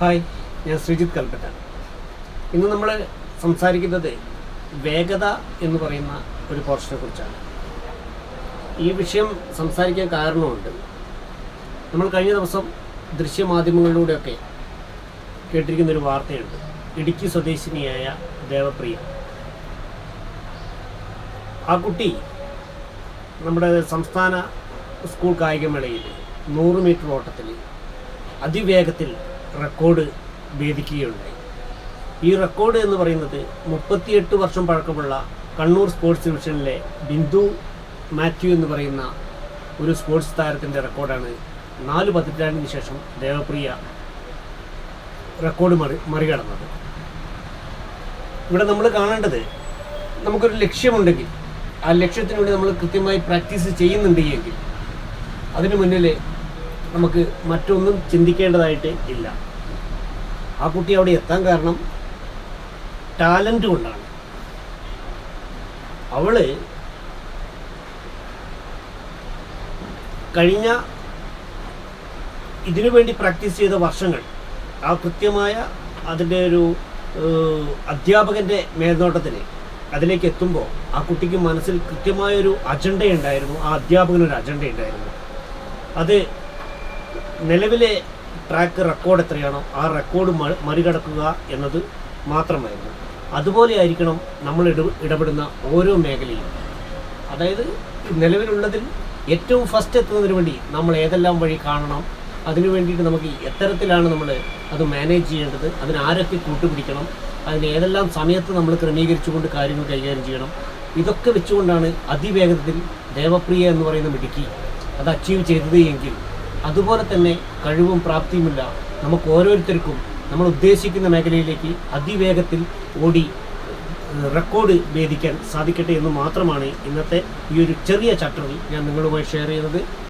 Hi ഞാൻ ശ്രീജിത്ത് കൽപ്പറ്റ. ഇന്ന് നമ്മൾ സംസാരിക്കുന്നത് വേഗത എന്ന് പറയുന്ന ഒരു പോർഷനെ കുറിച്ചാണ്. ഈ വിഷയം സംസാരിക്കാൻ കാരണമുണ്ട്. നമ്മൾ കഴിഞ്ഞ ദിവസം ദൃശ്യമാധ്യമങ്ങളിലൂടെയൊക്കെ കേട്ടിരിക്കുന്ന ഒരു വാർത്തയുണ്ട്. ഇടുക്കി സ്വദേശിനിയായ ദേവപ്രിയ. ആ കുട്ടി നമ്മുടെ സംസ്ഥാന സ്കൂൾ കായികമേളയിൽ നൂറ് മീറ്റർ ഓട്ടത്തിൽ അതിവേഗത്തിൽ റെക്കോർഡ് ഭേദിക്കുകയുണ്ടായി. ഈ റെക്കോർഡ് എന്ന് പറയുന്നത് മുപ്പത്തിയെട്ട് വർഷം പഴക്കമുള്ള കണ്ണൂർ സ്പോർട്സ് ഡിവിഷനിലെ ബിന്ദു മാത്യു എന്ന് പറയുന്ന ഒരു സ്പോർട്സ് താരത്തിന്റെ റെക്കോർഡാണ്. നാല് പതിറ്റാണ്ടിന് ശേഷം ദേവപ്രിയ റെക്കോർഡ് മറി മറികടന്നത്. ഇവിടെ നമ്മൾ കാണേണ്ടത് നമുക്കൊരു ലക്ഷ്യമുണ്ടെങ്കിൽ ആ ലക്ഷ്യത്തിന് വേണ്ടി നമ്മൾ കൃത്യമായി പ്രാക്ടീസ് ചെയ്യുന്നുണ്ടെങ്കിൽ അതിനു മുന്നിൽ നമുക്ക് മറ്റൊന്നും ചിന്തിക്കേണ്ടതായിട്ട് ഇല്ല. ആ കുട്ടി അവിടെ എത്താൻ കാരണം ടാലന്റ് കൊണ്ടാണ്. അവൾ കഴിഞ്ഞ ഇതിനു വേണ്ടി പ്രാക്ടീസ് ചെയ്ത വർഷങ്ങൾ ആ കൃത്യമായ അതിന്റെ ഒരു അധ്യാപകന്റെ മേൽനോട്ടത്തിന് അതിലേക്ക് എത്തുമ്പോൾ ആ കുട്ടിക്ക് മനസ്സിൽ കൃത്യമായൊരു അജണ്ട ഉണ്ടായിരുന്നു ആ അധ്യാപകനൊരു അജണ്ട ഉണ്ടായിരുന്നു അത് നിലവിലെ ട്രാക്ക് റെക്കോർഡ് എത്രയാണോ ആ റെക്കോർഡ് മറികടക്കുക എന്നത് മാത്രമായിരുന്നു. അതുപോലെ ആയിരിക്കണം നമ്മൾ ഇട ഇടപെടുന്ന ഓരോ മേഖലയും അതായത് നിലവിലുള്ളതിൽ ഏറ്റവും ഫസ്റ്റ് എത്തുന്നതിന് വേണ്ടി നമ്മൾ ഏതെല്ലാം വഴി കാണണം അതിനു വേണ്ടിയിട്ട് നമുക്ക് എത്തരത്തിലാണ് നമ്മൾ അത് മാനേജ് ചെയ്യേണ്ടത് അതിന് ആരൊക്കെ കൂട്ടുപിടിക്കണം അതിന് ഏതെല്ലാം സമയത്ത് നമ്മൾ ക്രമീകരിച്ചുകൊണ്ട് കാര്യങ്ങൾ കൈകാര്യം ചെയ്യണം ഇതൊക്കെ വെച്ചുകൊണ്ടാണ് അതിവേഗത്തിൽ ദേവപ്രിയ എന്ന് പറയുന്ന മിടുക്കി അത് അച്ചീവ് ചെയ്തത് എങ്കിൽ അതുപോലെ തന്നെ കഴിവും പ്രാപ്തിയുമില്ല. നമുക്ക് ഓരോരുത്തർക്കും നമ്മൾ ഉദ്ദേശിക്കുന്ന മേഖലയിലേക്ക് അതിവേഗത്തിൽ ഓടി റെക്കോർഡ് ഭേദിക്കാൻ സാധിക്കട്ടെ എന്ന് മാത്രമാണ് ഇന്നത്തെ ഈ ഒരു ചെറിയ ചാപ്റ്ററിൽ ഞാൻ നിങ്ങളുമായി ഷെയർ ചെയ്യുന്നത്.